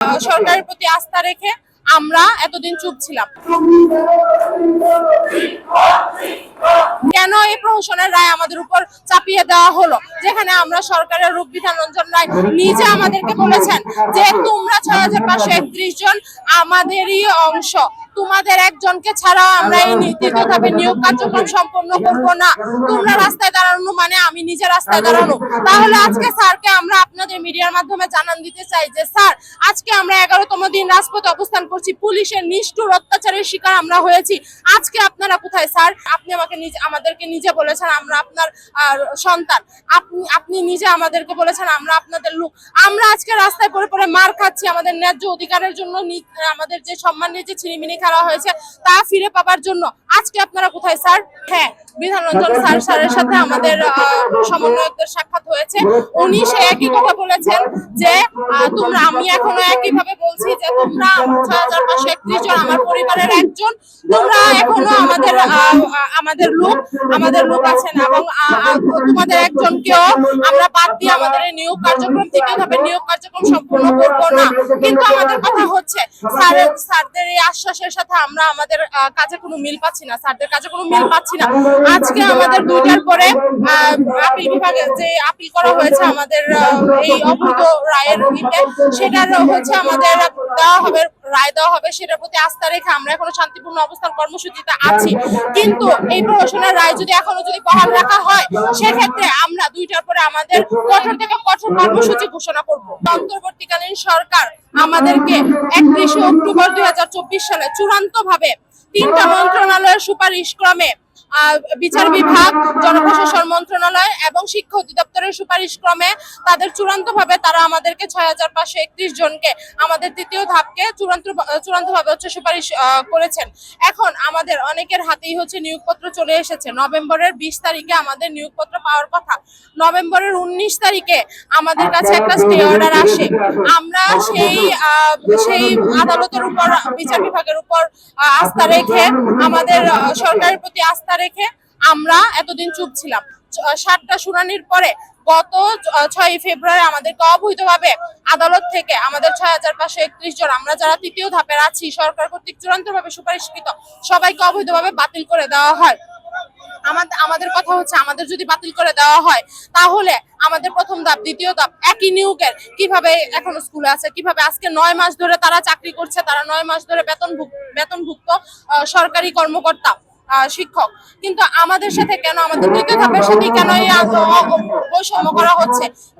সরকারের প্রতি আস্থা রেখে আমরা এতদিন চুপ ছিলাম। কেন এই প্রহসনের রায় আমাদের উপর চাপিয়ে দেওয়া হলো? যেখানে আমরা সরকারের রূপ বিধান রঞ্জন রায় নিজে আমাদেরকে বলেছেন যে তোমরা ছয় হাজার পাঁচশো একত্রিশ জন আমাদেরই অংশ। তোমাদের একজনকে ছাড়া আমরা এই নীতিগতভাবে নিয়োগ কার্যক্রম সম্পন্ন করব না। তোমরা রাস্তায় দাঁড়ানো মানে আমি নিজে রাস্তায় দাঁড়ানো। তাহলে আজকে স্যারকে আমরা আপনাদের মিডিয়ার মাধ্যমে জানান দিতে চাই যে স্যার আজকে আমরা এগারোতম দিন রাজপথে অবস্থান করছি। পুলিশের নিষ্ঠুর অত্যাচারের শিকার আমরা হয়েছি। আজকে আপনারা কোথায় স্যার? আপনি আমাকে নিজে আমাদেরকে নিজে বলেছেন আমরা আপনার সন্তান। আপনি আপনি নিজে আমাদেরকে বলেছেন আমরা আপনাদের লোক। আমরা আজকে রাস্তায় পড়ে পড়ে মার খাচ্ছি। আমাদের ন্যায্য অধিকারের জন্য আমাদের যে সম্মানের যে ছিনিমিনি খেলা হয়েছে, তা ফিরে পাবার জন্য। আজকে আপনারা কোথায়, স্যার? হ্যাঁ বিধানরঞ্জন স্যার, স্যারের সাথে আমাদের সমন্বয়কদের সাক্ষাৎ হয়েছে। উনি সে একই কথা বলেছেন যে তোমরা আমি এখনও একই ভাবে বলছি যে তোমরা ছয় হাজার পাঁচশো একত্রিশ জন আমার পরিবারের একজন তোমরা এখনও আমাদের আমাদের লোক আমাদের লোক আছেন এবং তোমাদের একজনকেও আমরা বাদ দিয়ে আমাদের নিয়োগ কার্যক্রম তৃতীয় ধাপে নিয়োগ কার্যক্রম সম্পূর্ণ করব না। কিন্তু আমাদের কথা হচ্ছে স্যারের স্যারদের এই আশ্বাসের সাথে আমরা আমাদের কাজে কোনো মিল পাচ্ছি না। স্যারদের কাজে কোনো মিল পাচ্ছি না। আজকে আমাদের দুইটার পরে আহ, আপিল বিভাগে যে আপিল করা হয়েছে আমাদের এই অবৈধ রায়ের সেটার হচ্ছে আমাদের দেওয়া হবে, রায় দেওয়া হবে, সেটার প্রতি আস্থা রেখে আমরা এখনও শান্তিপূর্ণ অবস্থান কর্মসূচিতে আছি। কিন্তু এই প্রহসনের রায় যদি এখনও যদি বহাল রাখা হয়, সেক্ষেত্রে আমরা দুইটার পরে আমাদের কঠোর থেকে কঠোর কর্মসূচি ঘোষণা করব। অন্তর্বর্তীকালীন সরকার আমাদেরকে একত্রিশে অক্টোবর দুই হাজার চব্বিশ সালে চূড়ান্ত ভাবে তিনটা মন্ত্রণালয়ের সুপারিশ ক্রমে বিচার বিভাগ জনপ্রশাসন মন্ত্রণালয় এবং শিক্ষা অধিদপ্তরের সুপারিশ ক্রমে তাদের চূড়ান্ত ভাবে তারা আমাদেরকে ছয় হাজার পাঁচশো একত্রিশ জনকে আমাদের তৃতীয় ধাপকে চূড়ান্ত চূড়ান্ত ভাবে হচ্ছে সুপারিশ করেছেন। এখন আমাদের অনেকের হাতেই হচ্ছে নিয়োগপত্র চলে এসেছে। নভেম্বরের বিশ তারিখে আমাদের নিয়োগপত্র পাওয়ার কথা। নভেম্বরের উনিশ তারিখে আমাদের কাছে একটা স্টে অর্ডার আসে। আমরা সেই সেই আদালতের উপর বিচার বিভাগের উপর আস্থা রেখে আমাদের সরকারের প্রতি আস্থা রেখে আমরা এতদিন চুপ ছিলাম। সাতটা শুনানির পরে গত ছয় ফেব্রুয়ারি আমাদেরকে অবৈধভাবে আদালত থেকে আমাদের ছয় হাজার পাঁচশো একত্রিশ জন, আমরা যারা তৃতীয় ধাপের আছি, সরকার কর্তৃক চূড়ান্ত ভাবে সুপারিশকৃত, সবাইকে অবৈধভাবে বাতিল করে দেওয়া হয়। আমাদের আমাদের কথা হচ্ছে আমাদের যদি বাতিল করে দেওয়া হয়, তাহলে আমাদের প্রথম ধাপ, দ্বিতীয় ধাপ, একই নিয়োগের কীভাবে এখনও স্কুলে আছে, কীভাবে আজকে নয় মাস ধরে তারা চাকরি করছে, তারা নয় মাস ধরে বেতন বেতনভুক্ত সরকারি কর্মকর্তা। শিক্ষক। কিন্তু আমাদের সাথে কেন আমাদের দ্বিতীয় ধাপের সাথে কেন এই বৈষম্য করা হচ্ছে।